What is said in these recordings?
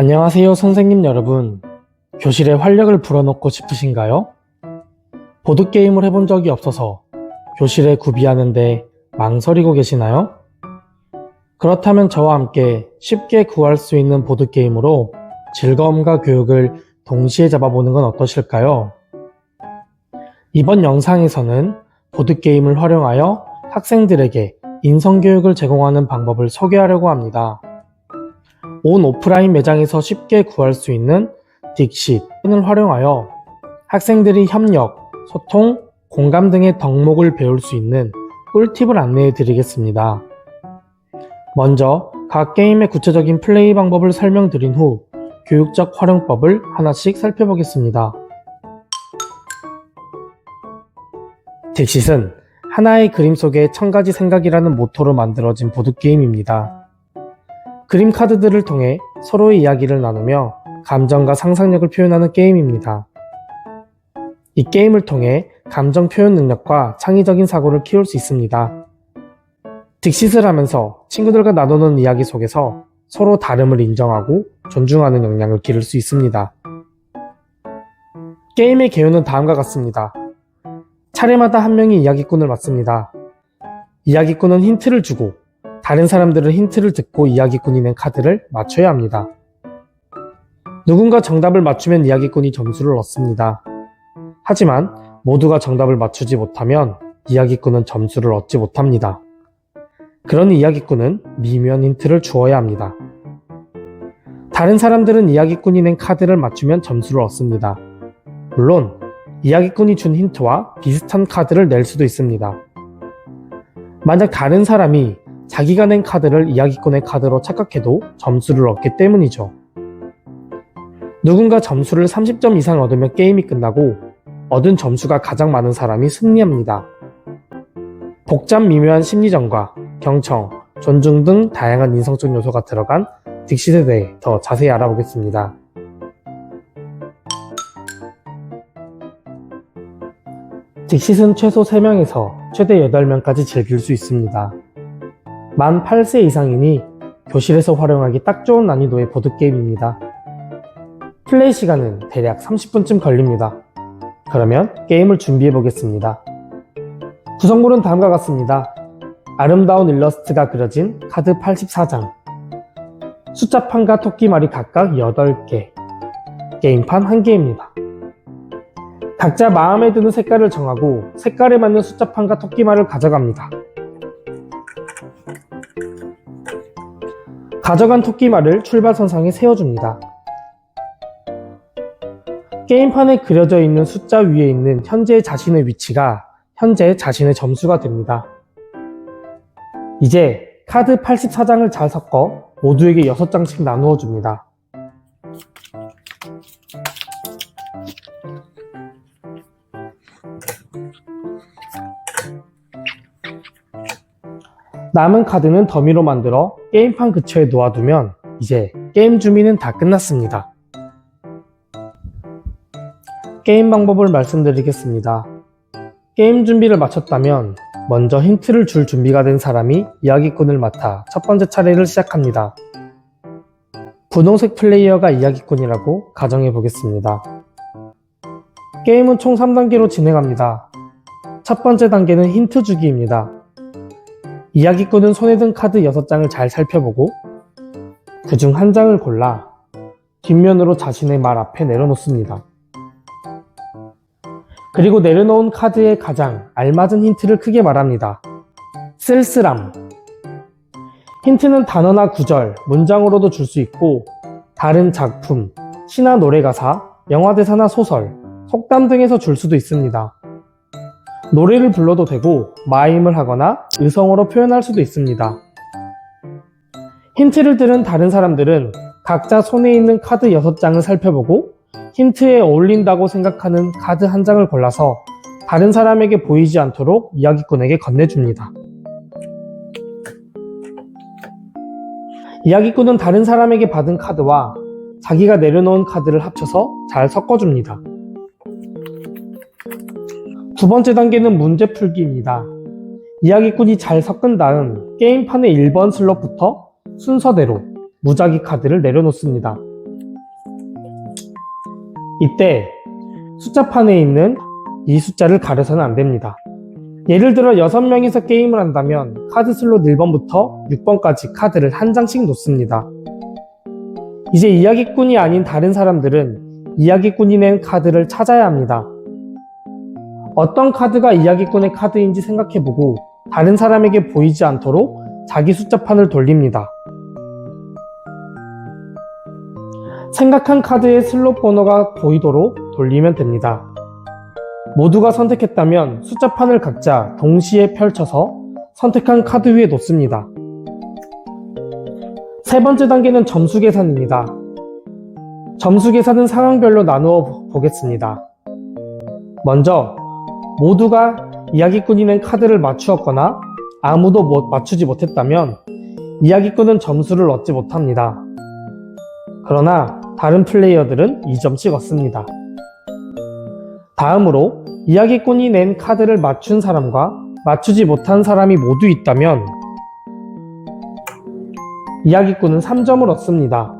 안녕하세요, 선생님 여러분. 교실에 활력을 불어넣고 싶으신가요? 보드게임을 해본 적이 없어서 교실에 구비하는데 망설이고 계시나요? 그렇다면 저와 함께 쉽게 구할 수 있는 보드게임으로 즐거움과 교육을 동시에 잡아보는 건 어떠실까요? 이번 영상에서는 보드게임을 활용하여 학생들에게 인성교육을 제공하는 방법을 소개하려고 합니다. 온 오프라인 매장에서 쉽게 구할 수 있는 딕싯을 활용하여 학생들이 협력, 소통, 공감 등의 덕목을 배울 수 있는 꿀팁을 안내해 드리겠습니다. 먼저 각 게임의 구체적인 플레이 방법을 설명드린 후 교육적 활용법을 하나씩 살펴보겠습니다. 딕싯은 하나의 그림 속에 천 가지 생각이라는 모토로 만들어진 보드게임입니다. 그림 카드들을 통해 서로의 이야기를 나누며 감정과 상상력을 표현하는 게임입니다. 이 게임을 통해 감정 표현 능력과 창의적인 사고를 키울 수 있습니다. 딕싯을 하면서 친구들과 나누는 이야기 속에서 서로 다름을 인정하고 존중하는 역량을 기를 수 있습니다. 게임의 개요는 다음과 같습니다. 차례마다 한 명이 이야기꾼을 맡습니다. 이야기꾼은 힌트를 주고 다른 사람들은 힌트를 듣고 이야기꾼이 낸 카드를 맞춰야 합니다. 누군가 정답을 맞추면 이야기꾼이 점수를 얻습니다. 하지만 모두가 정답을 맞추지 못하면 이야기꾼은 점수를 얻지 못합니다. 그러니 이야기꾼은 미묘한 힌트를 주어야 합니다. 다른 사람들은 이야기꾼이 낸 카드를 맞추면 점수를 얻습니다. 물론 이야기꾼이 준 힌트와 비슷한 카드를 낼 수도 있습니다. 만약 다른 사람이 자기가 낸 카드를 이야기꾼의 카드로 착각해도 점수를 얻기 때문이죠. 누군가 점수를 30점 이상 얻으면 게임이 끝나고 얻은 점수가 가장 많은 사람이 승리합니다. 복잡 미묘한 심리전과 경청, 존중 등 다양한 인성적 요소가 들어간 딕싯에 대해 더 자세히 알아보겠습니다. 딕싯은 최소 3명에서 최대 8명까지 즐길 수 있습니다. 만 8세 이상이니 교실에서 활용하기 딱 좋은 난이도의 보드게임입니다. 플레이 시간은 대략 30분쯤 걸립니다. 그러면 게임을 준비해 보겠습니다. 구성물은 다음과 같습니다. 아름다운 일러스트가 그려진 카드 84장, 숫자판과 토끼말이 각각 8개, 게임판 1개입니다. 각자 마음에 드는 색깔을 정하고 색깔에 맞는 숫자판과 토끼말을 가져갑니다. 가져간 토끼말을 출발선상에 세워줍니다. 게임판에 그려져 있는 숫자 위에 있는 현재 자신의 위치가 현재 자신의 점수가 됩니다. 이제 카드 84장을 잘 섞어 모두에게 6장씩 나누어 줍니다. 남은 카드는 더미로 만들어 게임판 근처에 놓아두면 이제 게임 준비는 다 끝났습니다. 게임 방법을 말씀드리겠습니다. 게임 준비를 마쳤다면 먼저 힌트를 줄 준비가 된 사람이 이야기꾼을 맡아 첫 번째 차례를 시작합니다. 분홍색 플레이어가 이야기꾼이라고 가정해 보겠습니다. 게임은 총 3단계로 진행합니다. 첫 번째 단계는 힌트 주기입니다. 이야기꾼은 손에 든 카드 6장을 잘 살펴보고 그 중 한 장을 골라 뒷면으로 자신의 말 앞에 내려놓습니다. 그리고 내려놓은 카드의 가장 알맞은 힌트를 크게 말합니다. 쓸쓸함. 힌트는 단어나 구절, 문장으로도 줄 수 있고 다른 작품, 시나 노래 가사, 영화 대사나 소설, 속담 등에서 줄 수도 있습니다. 노래를 불러도 되고 마임을 하거나 의성어로 표현할 수도 있습니다. 힌트를 들은 다른 사람들은 각자 손에 있는 카드 6장을 살펴보고 힌트에 어울린다고 생각하는 카드 한 장을 골라서 다른 사람에게 보이지 않도록 이야기꾼에게 건네줍니다. 이야기꾼은 다른 사람에게 받은 카드와 자기가 내려놓은 카드를 합쳐서 잘 섞어줍니다. 두 번째 단계는 문제 풀기입니다. 이야기꾼이 잘 섞은 다음 게임판의 1번 슬롯부터 순서대로 무작위 카드를 내려놓습니다. 이때 숫자판에 있는 이 숫자를 가려서는 안 됩니다. 예를 들어 6명이서 게임을 한다면 카드 슬롯 1번부터 6번까지 카드를 한 장씩 놓습니다. 이제 이야기꾼이 아닌 다른 사람들은 이야기꾼이 낸 카드를 찾아야 합니다. 어떤 카드가 이야기꾼의 카드인지 생각해보고 다른 사람에게 보이지 않도록 자기 숫자판을 돌립니다. 생각한 카드의 슬롯 번호가 보이도록 돌리면 됩니다. 모두가 선택했다면 숫자판을 각자 동시에 펼쳐서 선택한 카드 위에 놓습니다. 세 번째 단계는 점수 계산입니다. 점수 계산은 상황별로 나누어 보겠습니다. 먼저 모두가 이야기꾼이 낸 카드를 맞추었거나 아무도 못- 맞추지 못했다면 이야기꾼은 점수를 얻지 못합니다. 그러나 다른 플레이어들은 2점씩 얻습니다. 다음으로 이야기꾼이 낸 카드를 맞춘 사람과 맞추지 못한 사람이 모두 있다면 이야기꾼은 3점을 얻습니다.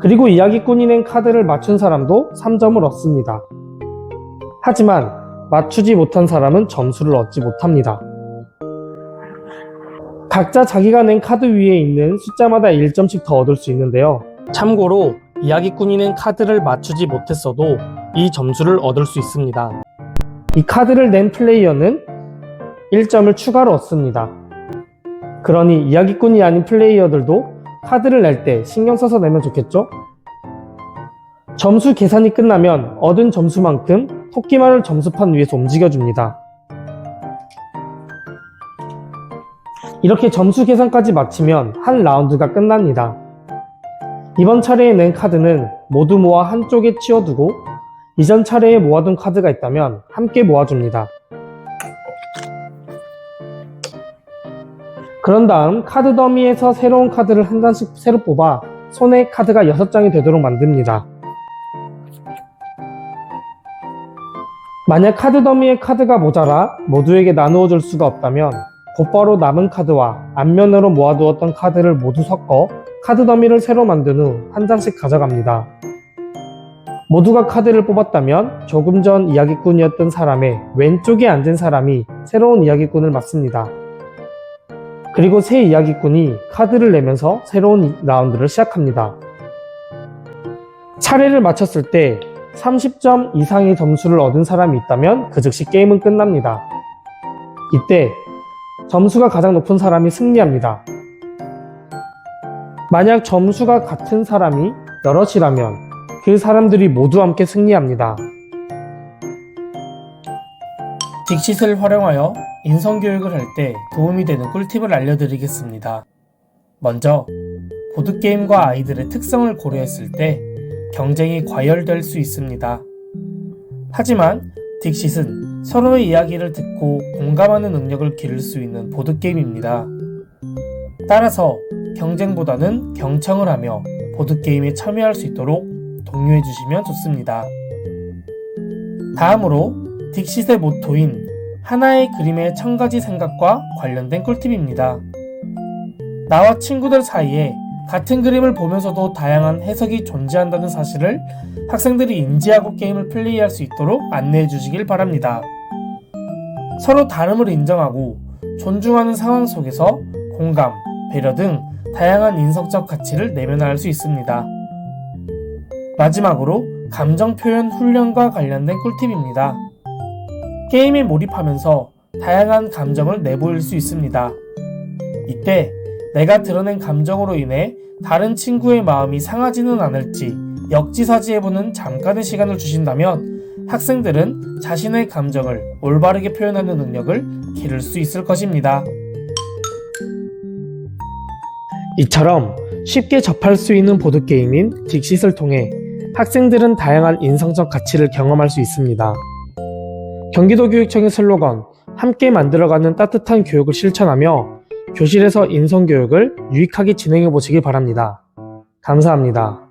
그리고 이야기꾼이 낸 카드를 맞춘 사람도 3점을 얻습니다. 하지만 맞추지 못한 사람은 점수를 얻지 못합니다. 각자 자기가 낸 카드 위에 있는 숫자마다 1점씩 더 얻을 수 있는데요. 참고로 이야기꾼이 낸 카드를 맞추지 못했어도 이 점수를 얻을 수 있습니다. 이 카드를 낸 플레이어는 1점을 추가로 얻습니다. 그러니 이야기꾼이 아닌 플레이어들도 카드를 낼 때 신경 써서 내면 좋겠죠? 점수 계산이 끝나면 얻은 점수만큼 토끼말을 점수판 위에서 움직여줍니다. 이렇게 점수 계산까지 마치면 한 라운드가 끝납니다. 이번 차례에 낸 카드는 모두 모아 한쪽에 치워두고 이전 차례에 모아둔 카드가 있다면 함께 모아줍니다. 그런 다음 카드 더미에서 새로운 카드를 한 장씩 새로 뽑아 손에 카드가 6장이 되도록 만듭니다. 만약 카드 더미의 카드가 모자라 모두에게 나누어 줄 수가 없다면 곧바로 남은 카드와 앞면으로 모아두었던 카드를 모두 섞어 카드 더미를 새로 만든 후 한 장씩 가져갑니다. 모두가 카드를 뽑았다면 조금 전 이야기꾼이었던 사람의 왼쪽에 앉은 사람이 새로운 이야기꾼을 맡습니다. 그리고 새 이야기꾼이 카드를 내면서 새로운 라운드를 시작합니다. 차례를 마쳤을 때 30점 이상의 점수를 얻은 사람이 있다면 그 즉시 게임은 끝납니다. 이때 점수가 가장 높은 사람이 승리합니다. 만약 점수가 같은 사람이 여럿이라면 그 사람들이 모두 함께 승리합니다. 딕싯을 활용하여 인성교육을 할 때 도움이 되는 꿀팁을 알려드리겠습니다. 먼저, 보드게임과 아이들의 특성을 고려했을 때 경쟁이 과열될 수 있습니다. 하지만 딕싯은 서로의 이야기를 듣고 공감하는 능력을 기를 수 있는 보드게임입니다. 따라서 경쟁보다는 경청을 하며 보드게임에 참여할 수 있도록 독려해 주시면 좋습니다. 다음으로 딕싯의 모토인 하나의 그림의 천 가지 생각과 관련된 꿀팁입니다. 나와 친구들 사이에 같은 그림을 보면서도 다양한 해석이 존재한다는 사실을 학생들이 인지하고 게임을 플레이할 수 있도록 안내해 주시길 바랍니다. 서로 다름을 인정하고 존중하는 상황 속에서 공감, 배려 등 다양한 인성적 가치를 내면화할 수 있습니다. 마지막으로 감정 표현 훈련과 관련된 꿀팁입니다. 게임에 몰입하면서 다양한 감정을 내보일 수 있습니다. 이때 내가 드러낸 감정으로 인해 다른 친구의 마음이 상하지는 않을지 역지사지해보는 잠깐의 시간을 주신다면 학생들은 자신의 감정을 올바르게 표현하는 능력을 기를 수 있을 것입니다. 이처럼 쉽게 접할 수 있는 보드게임인 딕싯을 통해 학생들은 다양한 인성적 가치를 경험할 수 있습니다. 경기도 교육청의 슬로건 함께 만들어가는 따뜻한 교육을 실천하며 교실에서 인성교육을 유익하게 진행해 보시기 바랍니다. 감사합니다.